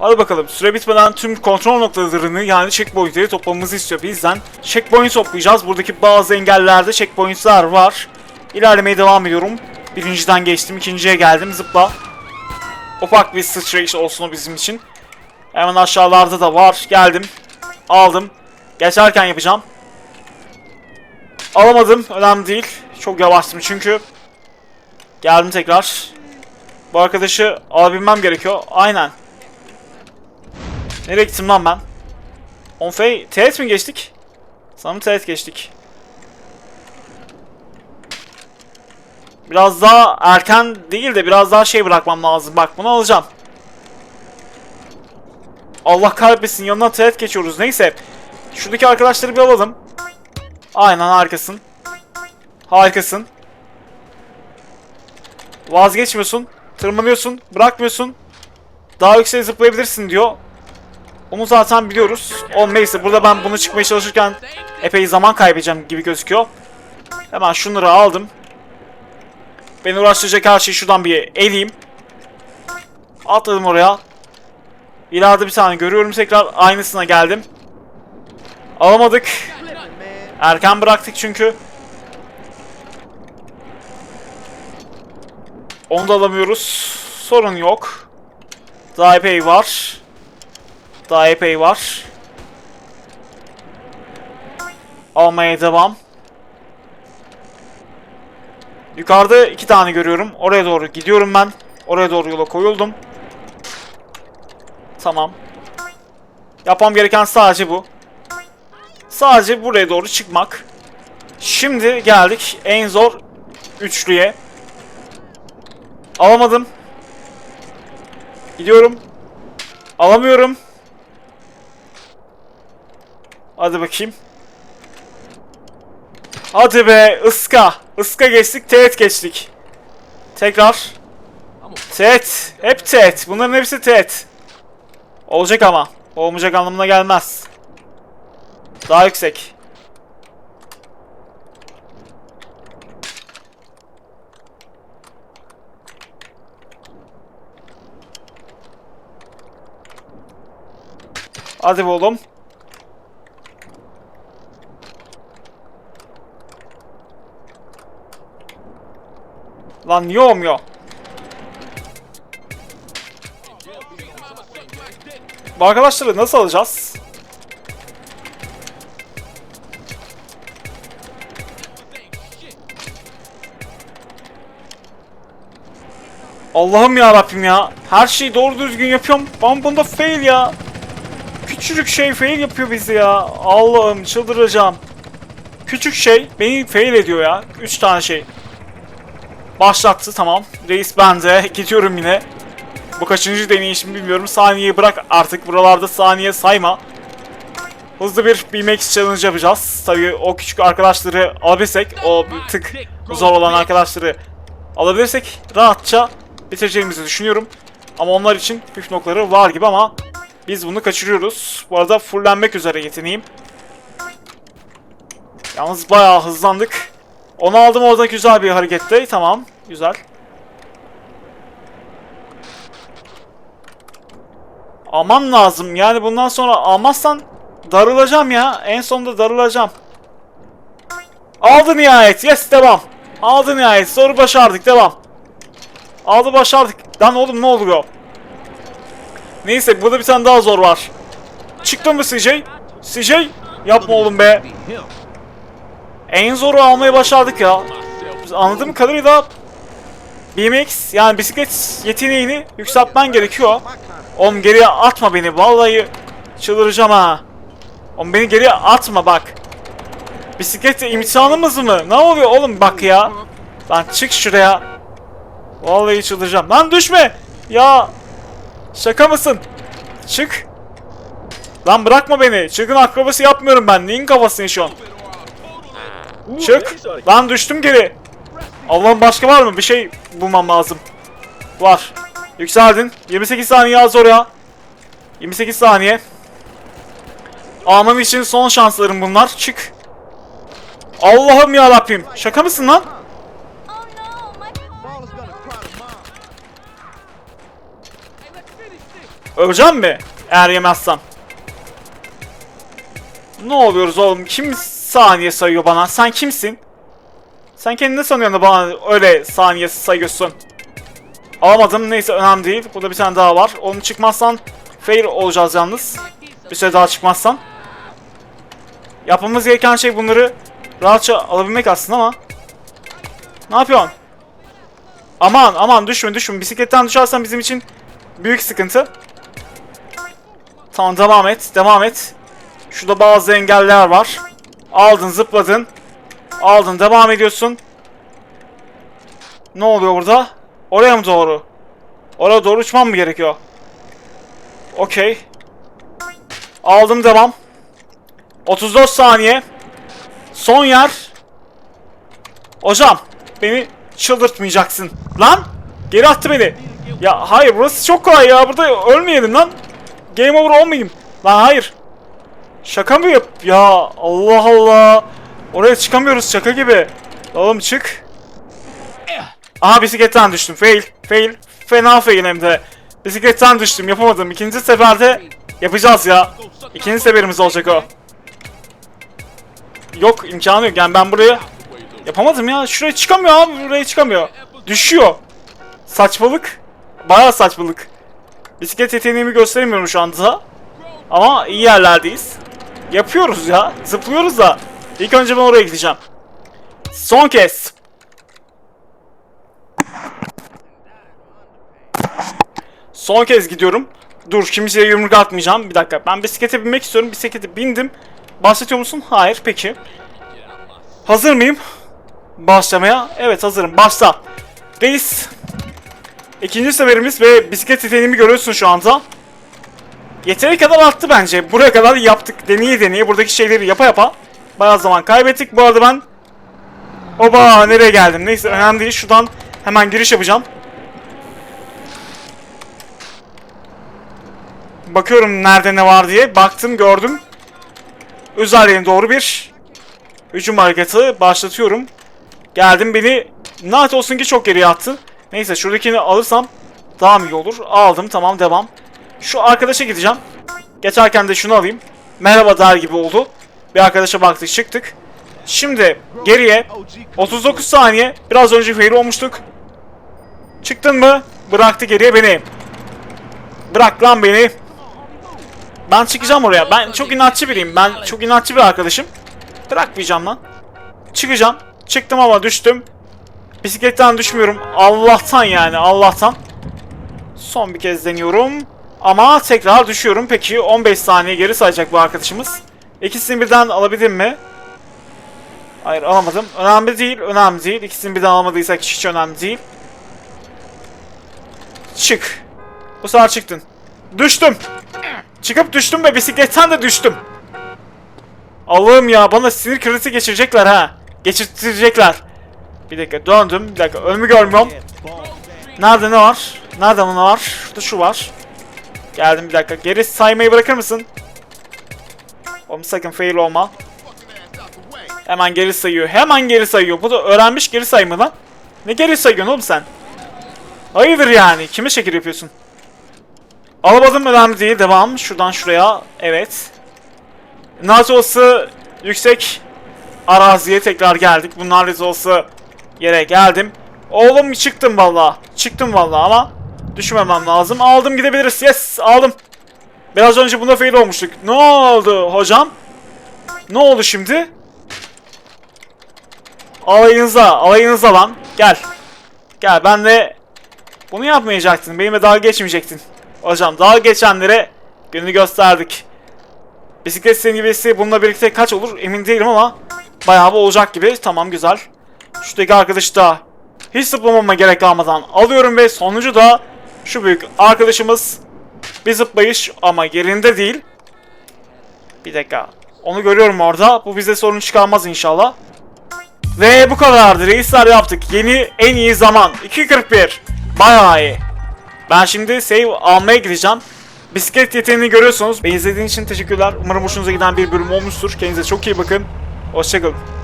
Hadi bakalım süre bitmeden tüm kontrol noktalarını yani checkpointleri toplamamızı istiyor bizden. Checkpoint toplayacağız. Buradaki bazı engellerde checkpointler var. İlerlemeye devam ediyorum. Birinciden geçtim, ikinciye geldim. Zıpla. Ufak bir sıçrayış olsun o bizim için. Hemen aşağılarda da var. Geldim. Aldım. Geçerken yapacağım. Alamadım. Önemli değil. Çok yavaştım çünkü. Geldim tekrar. Bu arkadaşı alabilmem gerekiyor. Aynen. Nereye gittim lan ben? Onfey teğet mi geçtik? Sanırım teğet geçtik. Biraz daha erken değil de biraz daha şey bırakmam lazım. Bak bunu alacağım. Allah kahretmesin yanından teğet geçiyoruz. Neyse. Şuradaki arkadaşları bir alalım. Aynen harikasın. Harikasın. Vazgeçmiyorsun. Tırmanıyorsun. Bırakmıyorsun. Daha yükseğe zıplayabilirsin diyor. Onu zaten biliyoruz. O neyse burada ben bunu çıkmaya çalışırken epey zaman kaybedeceğim gibi gözüküyor. Hemen şunları aldım. Beni uğraştıracak her şeyi şuradan bir eleyeyim. Atladım oraya. İleride bir tane görüyorum tekrar aynısına geldim. Alamadık. Erken bıraktık çünkü. Onu da alamıyoruz. Sorun yok. Daha epey var. Daha epey var. Almaya devam. Yukarıda iki tane görüyorum. Oraya doğru gidiyorum ben. Oraya doğru yola koyuldum. Tamam. Yapmam gereken sadece bu. Sadece buraya doğru çıkmak. Şimdi geldik en zor üçlüye. Alamadım. Gidiyorum. Alamıyorum. Hadi bakayım. Hadi be ıska. Iska geçtik teğet geçtik. Tekrar. Teğet. Hep teğet. Bunların hepsi teğet. Olacak ama. Olmayacak anlamına gelmez. Daha yüksek. Hadi oğlum. Lan niye olmuyor? Bu arkadaşları nasıl alacağız? Allah'ım ya Rabbim ya. Her şeyi doğru düzgün yapıyorum. Ben bunda fail ya. Küçücük şey fail yapıyor bizi ya. Allah'ım çıldıracağım. Küçük şey beni fail ediyor ya. Üç tane şey. Başlattı tamam. Reis bende. Gidiyorum yine. Bu kaçıncı deneyişim bilmiyorum. Saniyeyi bırak artık. Buralarda saniye sayma. Hızlı bir BMX challenge yapacağız. Tabii o küçük arkadaşları alabilirsek, o tık zor olan arkadaşları alabilirsek rahatça bitireceğimizi düşünüyorum. Ama onlar için püf noktaları var gibi ama biz bunu kaçırıyoruz. Bu arada fullenmek üzere yeteneğim. Yalnız bayağı hızlandık. Onu aldım orada güzel bir harekette. Tamam. Güzel. Almam lazım. Yani bundan sonra almazsan darılacağım ya. En sonunda darılacağım. Aldı nihayet. Yes devam. Aldı nihayet. Soru başardık. Devam. Aldı başardık. Lan oğlum ne oluyor? Neyse burada bir tane daha zor var. Çıktın mı CJ? CJ? Yapma oğlum be. En zoru almayı başardık ya. Biz Anladığım kadarıyla BMX yani bisiklet yeteneğini yükseltmen gerekiyor. Oğlum geriye atma beni vallahi çıldıracağım ha. Oğlum beni geriye atma bak. Bisiklet imtihanımız mı? Ne oluyor oğlum bak ya. Lan çık şuraya. Vallahi çıldıracağım. Lan düşme. Ya. Şaka mısın? Çık. Lan bırakma beni. Çılgın akrobası yapmıyorum ben. Neyin kafasını yaşıyorsun? Çık. Lan düştüm geri. Allah'ım başka var mı? Bir şey bulmam lazım. Var. Yükseldin. 28 saniye yaz oraya. 28 saniye. Almam için son şanslarım bunlar. Çık. Allah'ım ya Rabbim. Şaka mısın lan? Öleceğim mi? Eğer yemezsem. Ne oluyoruz oğlum? Kim saniye sayıyor bana? Sen kimsin? Sen kendini sanıyorsun bana öyle saniye sayıyorsun? Alamadım. Neyse önemli değil. Burada bir tane daha var. Onu çıkmazsan fail olacağız yalnız. Bir süre daha çıkmazsan. Yapmamız gereken şey bunları rahatça alabilmek aslında ama. Ne yapıyorsun? Aman aman düşme düşme. Bisikletten düşersen bizim için büyük sıkıntı. Tamam devam et. Devam et. Şurada bazı engeller var. Aldın zıpladın. Aldın devam ediyorsun. Ne oluyor burada? Oraya mı doğru? Oraya doğru uçmam mı gerekiyor? Okey. Aldım devam. 34 saniye. Son yer. Hocam beni çıldırtmayacaksın. Lan! Geri attı beni. Ya hayır burası çok kolay ya. Burada ölmeyelim lan. Game over olmayayım. Lan hayır. Şaka mı yap? Ya Allah Allah. Oraya çıkamıyoruz şaka gibi. Oğlum çık. Aha bisikletten düştüm. Fail. Fail. Fena fail hem de. Bisikletten düştüm. Yapamadım. İkinci seferde yapacağız ya. İkinci seferimiz olacak o. Yok imkanı yok. Yani ben buraya yapamadım ya. Şuraya çıkamıyor abi. Buraya çıkamıyor. Düşüyor. Saçmalık. Bayağı saçmalık. Bisiklet yeteneğimi gösteremiyorum şu anda. Ama iyi yerlerdeyiz. Yapıyoruz ya. Zıplıyoruz da. İlk önce ben oraya gideceğim. Son kez. Son kez gidiyorum. Dur kimseye yumruk atmayacağım. Bir dakika. Ben bisiklete binmek istiyorum. Bisiklete bindim. Bahsediyor musun? Hayır. Peki. Hazır mıyım? Başlamaya. Evet hazırım. Başla. Reis. İkinci seferimiz ve bisiklet yeteneğimi görüyorsun şu anda. Yeteri kadar attı bence. Buraya kadar yaptık. Deneye deneye buradaki şeyleri yapa yapa. Bayağı zaman kaybettik. Bu arada ben... Oba nereye geldim? Neyse önemli değil. Şuradan hemen giriş yapacağım. Bakıyorum nerede ne var diye. Baktım gördüm. Üzerlerine doğru bir hücum hareketi başlatıyorum. Geldim beni naat olsun ki çok geriye attı. Neyse şuradakini alırsam daha mı iyi olur? Aldım tamam devam. Şu arkadaşa gideceğim. Geçerken de şunu alayım. Merhaba der gibi oldu. Bir arkadaşa baktık çıktık. Şimdi geriye 39 saniye. Biraz önce fail olmuştuk. Çıktın mı? Bıraktı geriye beni. Bırak lan beni. Ben çıkacağım oraya. Ben çok inatçı biriyim. Ben çok inatçı bir arkadaşım. Bırakmayacağım lan. Çıkacağım. Çıktım ama düştüm. Bisikletten düşmüyorum. Allah'tan yani Allah'tan. Son bir kez deniyorum. Ama tekrar düşüyorum. Peki 15 saniye geri sayacak bu arkadaşımız. İkisini birden alabildim mi? Hayır alamadım. Önemli değil. Önemli değil. İkisini birden alamadıysak hiç önemli değil. Çık. Bu sefer çıktın. Düştüm. Çıkıp düştüm ve bisikletten de düştüm. Allah'ım ya bana sinir krizi geçirecekler ha. Geçirtecekler. Bir dakika döndüm. Bir dakika önümü görmüyorum. Nerede ne var? Nerede ne var? Şurada şu var. Geldim bir dakika. Geri saymayı bırakır mısın? Oğlum sakın fail olma. Hemen geri sayıyor. Hemen geri sayıyor. Bu da öğrenmiş geri sayma lan. Ne geri sayıyorsun oğlum sen? Hayırdır yani? Kime şekil yapıyorsun? Alamadım önemli değil. Devam. Şuradan şuraya. Evet. Olsa yüksek araziye tekrar geldik. Bunlar olsa yere geldim. Oğlum çıktım valla. Çıktım valla ama düşmemem lazım. Aldım gidebiliriz. Yes aldım. Biraz önce bunda fail olmuştuk. Ne oldu hocam? Ne oldu şimdi? Alayınıza, alayınıza lan. Gel. Gel ben de bunu yapmayacaktın. Benimle dalga geçmeyecektin. Hocam dalga geçenlere gününü gösterdik. Bisiklet sevgilisi bununla birlikte kaç olur emin değilim ama bayağı olacak gibi. Tamam güzel. Şuradaki arkadaşı da hiç zıplamama gerek kalmadan alıyorum ve sonucu da şu büyük arkadaşımız bir zıplayış ama yerinde değil. Bir dakika. Onu görüyorum orada. Bu bize sorun çıkarmaz inşallah. Ve bu kadardı. Reisler yaptık. Yeni en iyi zaman. 2.41. Bayağı iyi. Ben şimdi save almaya gideceğim. Bisiklet yeteneğini görüyorsunuz. Beni izlediğiniz için teşekkürler. Umarım hoşunuza giden bir bölüm olmuştur. Kendinize çok iyi bakın. Hoşçakalın.